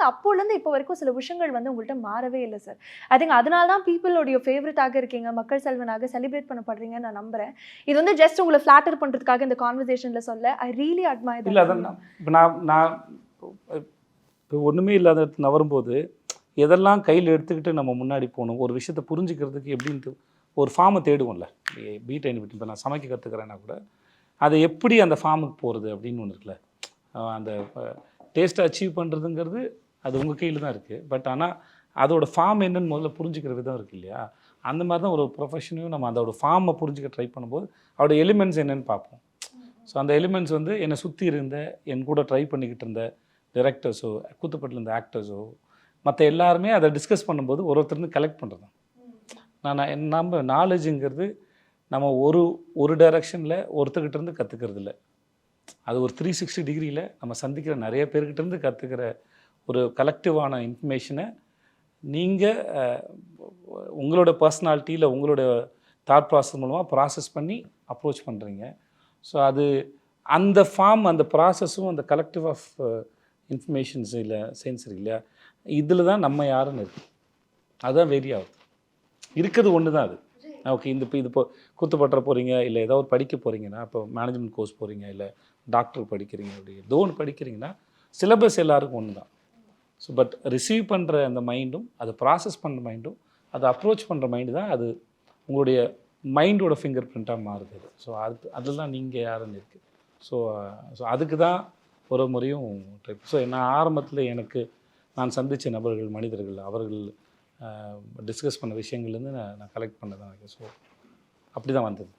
Think அப்போலேருந்து இப்போ வரைக்கும் சில விஷயங்கள் வந்து உங்கள்கிட்ட மாறவே இல்லை சார் ஐ திங்க் அதனால தான் பீப்புளோடைய ஃபேவரட்டாக இருக்கீங்க மக்கள் செல்வனாக செலிப்ரேட் பண்ணப்படுறீங்கன்னு நான் நம்புறேன். இது வந்து ஜஸ்ட் உங்களை ஃப்ளாட்டர் பண்ணுறதுக்காக இந்த கான்வர்சேஷனில் சொல்ல ஐ ரியலி அட்மயர் இல்லை அதான் இப்போ நான் நான் இப்போ ஒன்றுமே இல்லாத இடத்துல நவரும்போது எதெல்லாம் கையில் எடுத்துக்கிட்டு நம்ம முன்னாடி போகணும் ஒரு விஷயத்தை புரிஞ்சுக்கிறதுக்கு எப்படின்ட்டு ஒரு ஃபார்மை தேடுவோம்ல. பீட் இப்போ நான் சமைக்க கற்றுக்கிறேன்னா கூட அதை எப்படி அந்த ஃபார்முக்கு போகிறது அப்படின்னு ஒன்று இருக்குல்ல. அந்த டேஸ்ட்டை அச்சீவ் பண்ணுறதுங்கிறது அது உங்கள் கையில் தான் இருக்குது பட் ஆனால் அதோட ஃபார்ம் என்னன்னு முதல்ல புரிஞ்சுக்கிற விதம் இருக்கு இல்லையா? அந்த மாதிரி தான் ஒரு ப்ரொஃபஷனையும் நம்ம அதோட ஃபார்மை புரிஞ்சுக்க ட்ரை பண்ணும்போது அதோட எலிமெண்ட்ஸ் என்னென்னு பார்ப்போம். ஸோ அந்த எலிமெண்ட்ஸ் வந்து என்னை சுற்றி இருந்த என் கூட ட்ரை பண்ணிக்கிட்டு இருந்த டிரெக்டர்ஸோ கூத்துப்பட்டில் இருந்த ஆக்டர்ஸோ மற்ற எல்லாருமே அதை டிஸ்கஸ் பண்ணும்போது ஒரு ஒருத்தருந்து கலெக்ட் பண்ணுறது நான் என் நம்ம நாலேஜுங்கிறது நம்ம ஒரு ஒரு டைரக்ஷனில் ஒருத்தர்கிட்டருந்து கற்றுக்கிறது இல்லை அது ஒரு த்ரீ சிக்ஸ்டி டிகிரியில் நம்ம சந்திக்கிற நிறைய பேர்கிட்டருந்து கற்றுக்கிற ஒரு கலெக்டிவான இன்ஃபர்மேஷனை நீங்கள் உங்களோட பர்சனாலிட்டியில் உங்களோட தாட் ப்ராசஸ் மூலமாக ப்ராசஸ் பண்ணி அப்ரோச் பண்ணுறீங்க ஸோ அது அந்த ஃபார்ம் அந்த ப்ராசஸும் அந்த கலெக்டிவ் ஆஃப் இன்ஃபர்மேஷன்ஸ் இல்லை சயின்ஸ் இருக்கு இல்லையா? இதில் தான் நம்ம யாருன்னு இருக்குது அதுதான் வெரி ஆகுது. இருக்கிறது ஒன்று தான் அது. ஓகே இந்த இப்போ இது இப்போ குத்துப்பட்டுற போகிறீங்க இல்லை ஏதோ ஒரு படிக்க போகிறீங்கன்னா இப்போ மேனேஜ்மெண்ட் கோர்ஸ் போகிறீங்க இல்லை டாக்டர் படிக்கிறீங்க அப்படி ஏதோ ஒன்று படிக்கிறீங்கன்னா சிலபஸ் எல்லாருக்கும் ஒன்று தான் ஸோ பட் ரிசீவ் பண்ணுற அந்த மைண்டும் அதை ப்ராசஸ் பண்ணுற மைண்டும் அதை அப்ரோச் பண்ணுற மைண்டு தான் அது உங்களுடைய மைண்டோட ஃபிங்கர் பிரிண்ட்டாக மாறுது ஸோ அது அதெல்லாம் நீங்கள் யாருன்னு இருக்குது ஸோ ஸோ அதுக்கு தான் ஒரு முறையும் ட்ரை ஸோ நான் ஆரம்பத்தில் எனக்கு நான் சந்தித்த நபர்கள் மனிதர்கள் அவர்கள் டிஸ்கஸ் பண்ண விஷயங்கள்லேருந்து நான் நான் கலெக்ட் பண்ணதான் ஸோ அப்படி தான் வந்தது.